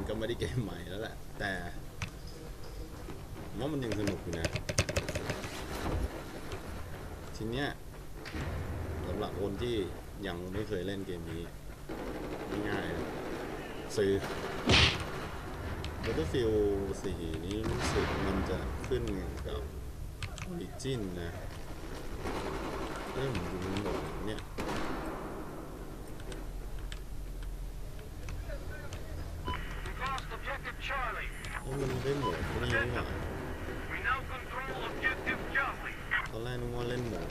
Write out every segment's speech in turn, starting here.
มันก็ไม่ได้เกมใหม่แล้วแหละ แต่ว่ามันยังสนุกอยู่นะ ทีเนี้ยสำหรับคนที่ยังไม่เคยเล่นเกมนี้ง่ายๆนะซื้อ Battlefield 4 นี้รู้สึกมันจะขึ้นกับ Origin นะเอ้ยผมดูหมดเนี่ย Lost objective Charlie. เอ้ยมันได้หมดนี่นี่หว่า We now control objective Charlie. ตอนแรกนึกว่าเล่นหมด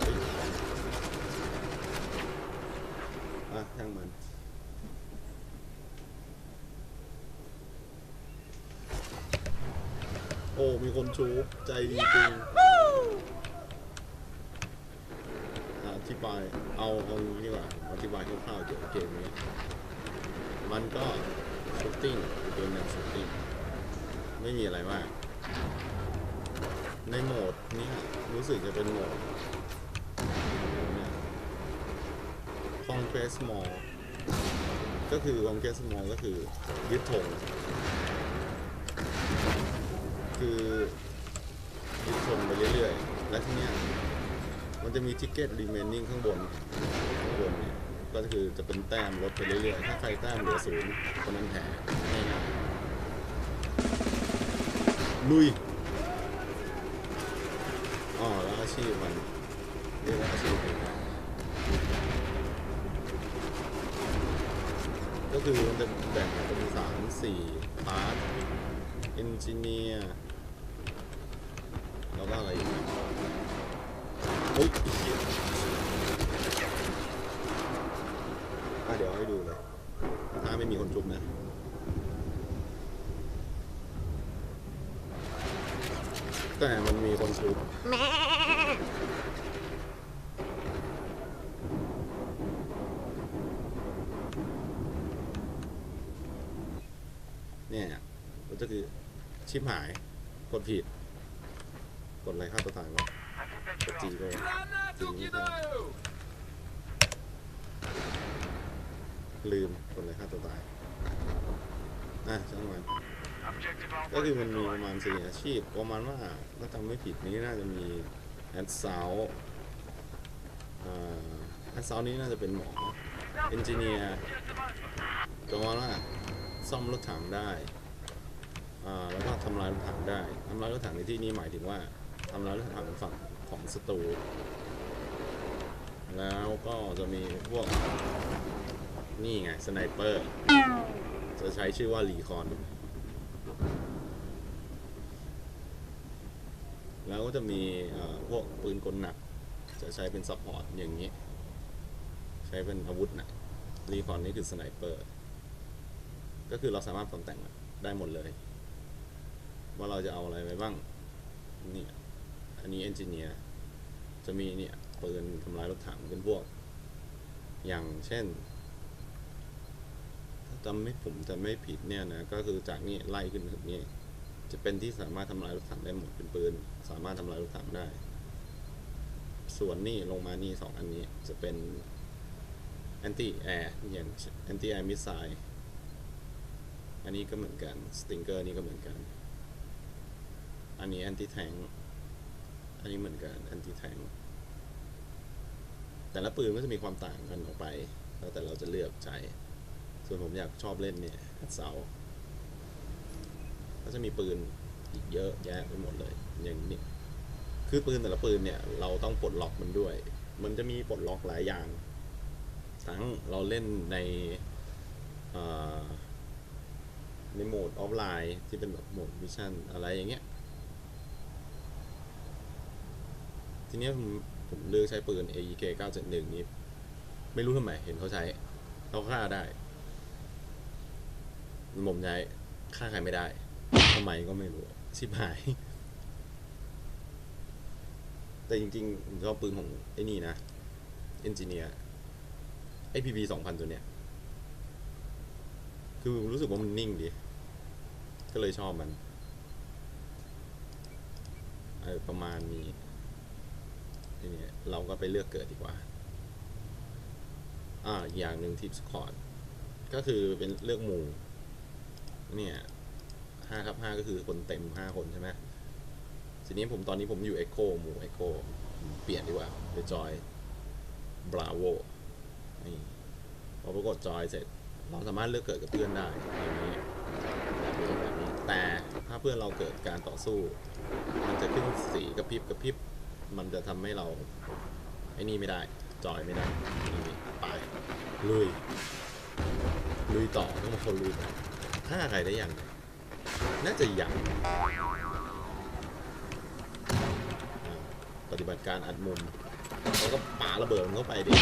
เฮ้ยอะช่างมันโอ้ มีคนชูใจดีจริงอธิบาย เอาเอางี้ดีกว่า อธิบายคร่าวๆเกี่ยวกับเกมนี้ มันก็ชูตติ้งเกมแนวชูตติ้ง ไม่มีอะไรมาก ในโหมดนี้รู้สึกจะเป็นโหมดเนี่ย Conquest Mall ก็คือ Conquest Mall ก็คือยึดธงคือยึดธงไปเรื่อยๆ และทีเนี้ยมันจะมีทิกเก็ต remaining ข้างบนข้างบนเนี่ยก็คือจะเป็นแต้มลดไปเรื่อยๆ ถ้าใครแต้มเหลือศูนย์คนนั้นแพ้ ลุยอ๋อแล้วอาชีพมันเรียกว่าอาชีพอะไรนะก็คือมันจะแบ่งเป็นสามสี่พาร์ทเอนจิเนียร์แล้วก็อะไรอีกเฮ้ยไอ้เหี้ยอะเดี๋ยวให้ดูเลยถ้าไม่มีคนจุบนะ แต่มันมีคนชุบเนี่ยก็คือชิปหาย กดผิด กดอะไรฆ่าตัวตายวะ I think that กด you're จี off. ก็ Granatu Sim, kidаю! ลืมกดอะไรฆ่าตัวตายอะช่างมัน Objective ก็คือมันมีประมาณสี่อาชีพ ประมาณว่าถ้าจำไม่ผิดนี้น่าจะมีแอดซาวแอดซาวนี้น่าจะเป็นหมอเอนจิเนียร์ประมาณว่าซ่อมรถถังได้แล้วก็ทำลายรถถังได้ทำลายรถถังในที่นี้หมายถึงว่าทำลายรถถังฝั่งของศัตรูแล้วก็จะมีพวก นี่ไงสไนเปอร์จะใช้ชื่อว่ารีคอน แล้วก็จะมีพวกปืนกลหนัก จะใช้เป็นซัพพอร์ตอย่างนี้ ใช้เป็นอาวุธหนักรีคอนนี่คือสไนเปอร์ก็คือเราสามารถปรับแต่งได้หมดเลย ว่าเราจะเอาอะไรไปบ้างนี่อันนี้เอนจิเนียร์จะมีเนี่ยปืนทำลายรถถังเป็นพวก อย่างเช่น จำไม่ผมจะไม่ผิดเนี่ยนะก็คือจากนี่ไล่ขึ้นถึงนี่จะเป็นที่สามารถทำลายรถถังได้หมดเป็นปืน สามารถทำลายรถถังได้ ส่วนนี่ลงมานี่สองอันนี้จะเป็น anti air อร์ย่าง anti air missile อันนี้ก็เหมือนกัน stinger นี่ก็เหมือนกัน อันนี้ anti tank อันนี้เหมือนกัน anti tank แต่ละปืนก็จะมีความต่างกันออกไป แล้วแต่เราจะเลือกใช้ ส่วนผมอยากชอบเล่นเนี่ยเสาก็จะมีปืนอีกเยอะแยะไปหมดเลย อย่างนี้คือปืนแต่ละปืนเนี่ย เราต้องปลดล็อกมันด้วย มันจะมีปลดล็อกหลายอย่าง ทั้งเราเล่นในในโหมดออฟไลน์ที่เป็นแบบโหมดมิชชั่นอะไรอย่างเงี้ย ทีนี้ผมผมเลือกใช้ปืน AEK 971 นี้ ไม่รู้ทำไมเห็นเขาใช้เขาฆ่าได้ ผมใช้ฆ่าใครไม่ได้ทำไมก็ไม่รู้ชิบหาย แต่จริงๆผมชอบปืนของไอ้นี่นะเอนจิเนียร์ APB 2000ตัวเนี้ย คือรู้สึกว่ามันนิ่งดี ก็เลยชอบมันเออประมาณนี้นี้เราก็ไปเลือกเกิดดีกว่า อ่าอีกอย่างหนึ่งทิปสคอร์ดก็คือเป็นเลือกหมู่ เนี่ยห้าครับห้าก็คือคนเต็มห้าคนใช่ไหมทีนี้ผมตอนนี้ผมอยู่เอ็กโคหมู่เอ็กโคเปลี่ยนดีกว่าไปจอยบราโวนี่พอปรากฏจอยเสร็จ เราสามารถเลือกเกิดกับเพื่อนได้อย่างนี้แบบนี้แบบนี้ แต่ถ้าเพื่อนเราเกิดการต่อสู้ มันจะขึ้นสีกระพริบกระพริบ มันจะทำให้เราไอ้นี่ไม่ได้ จอยไม่ได้นี่ไปลุยลุยต่อต้องมาคนลุยต่อ ฆ่าใครได้ยังน่าจะยังปฏิบัติการอัดมุมแล้วก็ป่าระเบิดมันเข้าไปดิ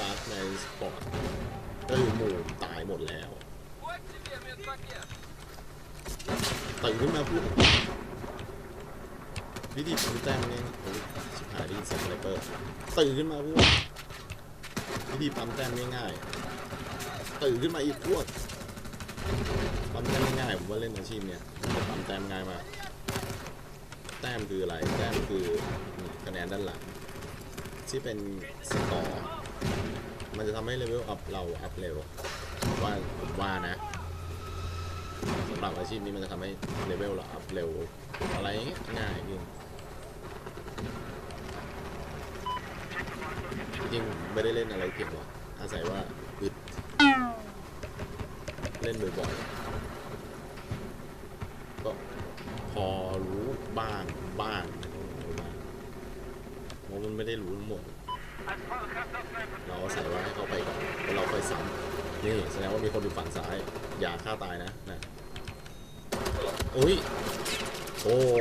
ลาสในสปอร์ตก็คือหมู่ตายหมดแล้วตื่นขึ้นมาพูดวิธีพูดแต้มเนี่ยโอ้ายได้ยินเสียงสไเปอร์ตื่นขึ้นมาพูดวิธีปั๊มแต้มง่ายๆ ตื่นขึ้นมาอีกพวกปั๊มแต้มง่ายผมว่าเล่นอาชีพเนี่ยมันปั๊มแต้มง่ายมาก แต้มคืออะไร แต้มคือคะแนนด้านหลัง ที่เป็นสกอร์มันจะทำให้เลเวลอัพเราอัพเร็วว่าผมว่านะสำหรับอาชีพนี้มันจะทำให้เลเวลเราอัพเร็ว อะไรอย่างเงี้ยง่ายขึ้นจริงไม่ได้เล่นอะไรเก่งหรอกอาศัยว่า เล่นบ่อยๆ ก็พอรู้บ้างบ้างรู้บ้างเพราะมันไม่ได้รู้ทั้งหมด เราอาศัยว่าให้เขาไปก่อนแล้วเราค่อยซ้ำนี่แสดงว่ามีคนอยู่ฝั่งซ้าย อย่าฆ่าตายนะนะอุ้ยโอ้โห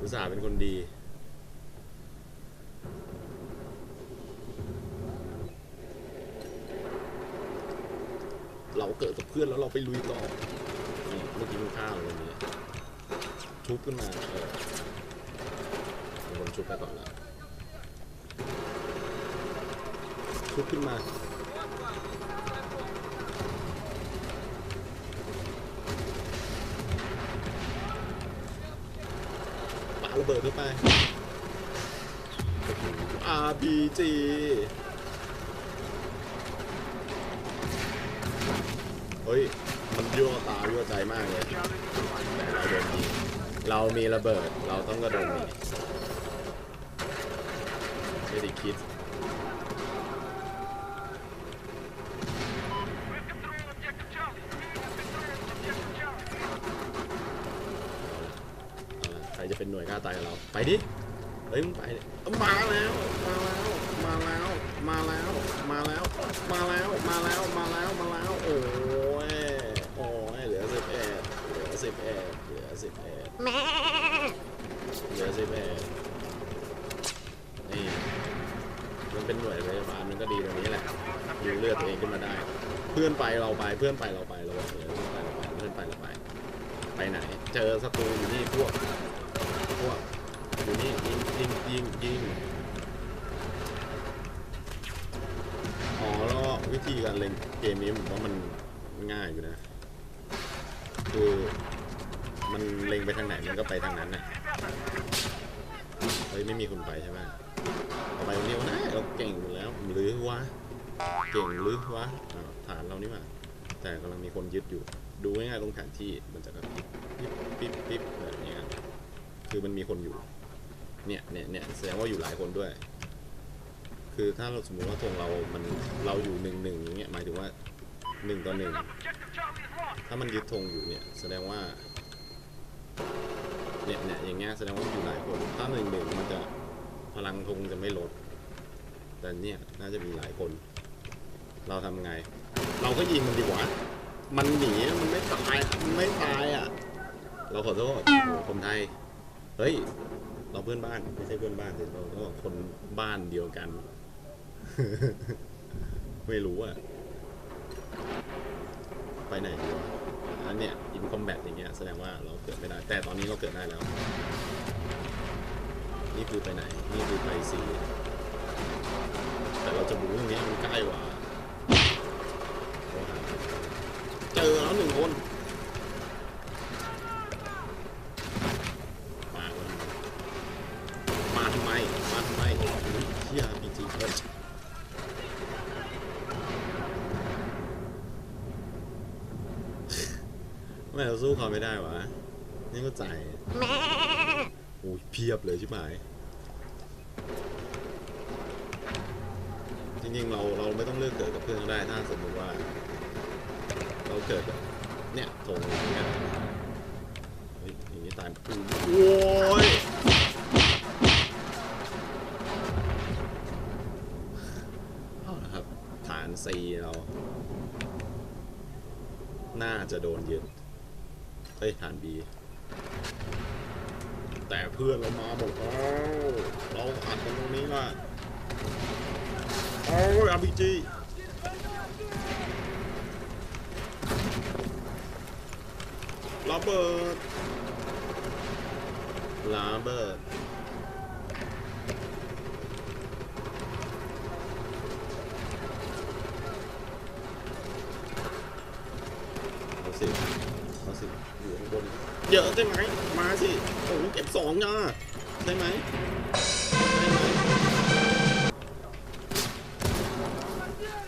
อุตส่าห์เป็นคนดี เราเกิดกับเพื่อนแล้วเราไปลุยต่อเมื่อกี้มันฆ่าเราวันนี้ทุบขึ้นมาเออมีคนชุบไปก่อนแล้วชุบขึ้นมาปาระเบิดเข้าไป RPG ฮ้ย มันยั่วตายั่วใจมากเลยแต่เราโดนยิงเรามีระเบิด เราต้องกระโดดหนีไม่ได้คิดใครจะเป็นหน่วยกล้าตายกับเรา ไปดิ เฮ้ยมึงไปมาแล้ว มาแล้ว มาแล้ว มาแล้ว มาแล้ว มาแล้ว มาแล้ว มาแล้ว มาแล้ว โอ้ย โอ้ย เหลือสิบเอ็ดเหลือสิ บเอ็ดเหลือสิบเอ็ดเหลือสิบเอ็ดนี่มันเป็นหน่วยพยาบาลมันก็ดีตรงนี้แหละยิงเลือดตัวเองขึ้นมาได้ เพื่อนไปเราไปเพื่อนไปเราไปเราเพื่อนไปเราไปเพื่อนไปเราไป ไปไหน เจอศัตรูอยู่นี่พวกพวกอยู่นี่ยิงยิงยิงยิงอ๋อแล้ววิธีการเล่นเกมนี้ผมว่ามันง่ายอยู่นะ คือ มันเล็งไปทางไหนมันก็ไปทางนั้นนะเฮ้ยไม่มีคนไปใช่ไหมไปคนเดียวนะเราเก่งอยู่แล้วหรือวะเก่งหรือวะฐานเรานี่หว่าแต่กำลังมีคนยึดอยู่ ดูง่ายๆตรงแผนที่มันจะกระพริบปิ๊บปิ๊บปิ๊บแบบนี้คือมันมีคนอยู่ เนี่ยเนี่ยเนี่ยแสดงว่าอยู่หลายคนด้วย คือถ้าเราสมมติว่าธงเรา มันเราอยู่หนึ่งหนึ่งอย่างเงี้ยหมายถึงว่าหนึ่งต่อหนึ่งถ้ามันยึดธงอยู่เนี่ย แสดงว่า เนี่ยเนี่ยอย่างเงี้ยแสดงว่าอยู่หลายคนถ้าหนึ่งหนึ่งมันจะพลังธงจะไม่ลด แต่เนี่ยน่าจะมีหลายคน เราทำไง เราก็ยิงมันดีกว่า มันหนีมันไม่ตายมันไม่ตายอะ เราขอโทษคนไทยเฮ้ยเราเพื่อนบ้านไม่ใช่เพื่อนบ้านแต่เราก็คนบ้านเดียวกัน ไม่รู้อะไปไหนดีวะอัน เนี้ยอินคอมแบทอย่างเงี้ยแสดงว่าเราเกิดไม่ได้ แต่ตอนนี้เราเกิดได้แล้ว นี่คือไปไหน นี่คือไปซี สู้เขาไม่ได้วะ นี่ก็ใจโอ้ยเพียบเลยชิบหาย จริงๆเราเราไม่ต้องเลือกเกิดกับเพื่อนก็ได้ถ้าสมมติว่า เราเกิดแบบเนี่ยทงอย่างเงี้ยเฮ้ยอย่างนี้ตายโอ้ยเอาละครับ ฐานซีเรา น่าจะโดนยึด เฮ้ยฐานบีแต่เพื่อนเรามาบอกแล้วเราอัดกันตรงนี้ละโอ้ยอาร์พีจีระเบิดระเบิดเอาสิเอาสิ เยอะใช่ไหมมาสิโอ้โหเก็บสองจ้าได้ไหมได้ไหม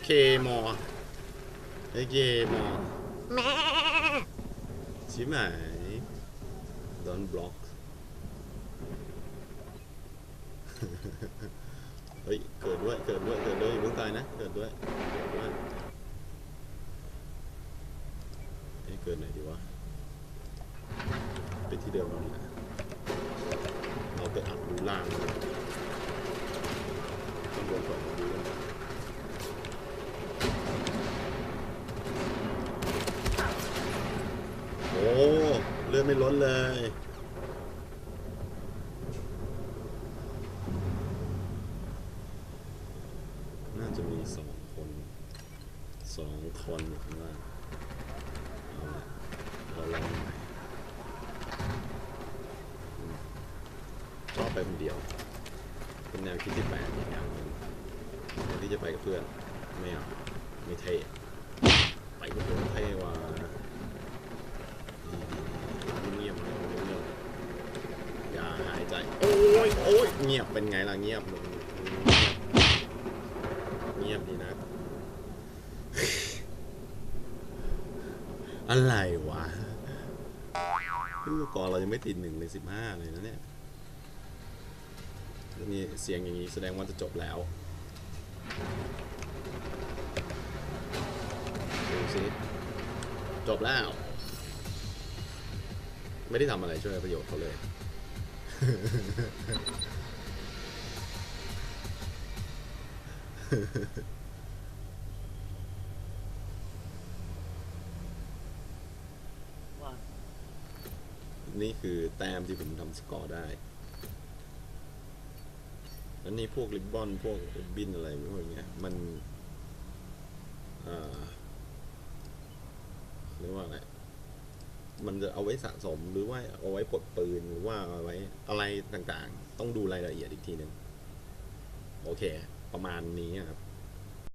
เคมอไอเคมอใช่ไหมโดนบล็อกเฮ้ยเกิดด้วยเกิดด้วยเกิดด้วยอย่าเพิ่งตายนะเกิดด้วยเกิดด้วยเอ้ยเกิดไหนดีวะ ที่เดิมเรานี่นะเราไปอัดรูล่างข้างบนก่อนดูกันโอ้เลือดไม่ล้นเลย น่าจะมีสองคนสองคนอยู่ข้างล่างเอาละเราลองใหม่อืมชอบไปคนเดียว เป็นแนวคิดที่แปลกอีกอย่างหนึงแทนที่จะไปกับเพื่อน ไม่เอาไม่เท่ไปกับเพื่อนเท่ว่าเงียบเงียบอย่าหายใจ โอ้ยโอ้ยเงียบเป็นไงล่ะเงียบ เงียบดีนะ อะไรวะลูกกอเรายังไม่ติดหนึ่งในสิบห้าเลยนะเนี่ย นี่เสียงอย่างนี้แสดงว่าจะจบแล้วดูสิจบแล้ว ไม่ได้ทำอะไรช่วยประโยชน์เขาเลยว่านี่คือแต้มที่ผมทำสกอร์ได้ อันนี้พวกริบบอนพวกบินอะไรพวกเนี้ยมันเรียกว่าอะไร มันจะเอาไว้สะสมหรือว่าเอาไว้ปลดปืนหรือว่าเอาไว้อะไรต่างๆ ต้องดูรายละเอียดอีกทีหนึ่งโอเค ประมาณนี้ครับ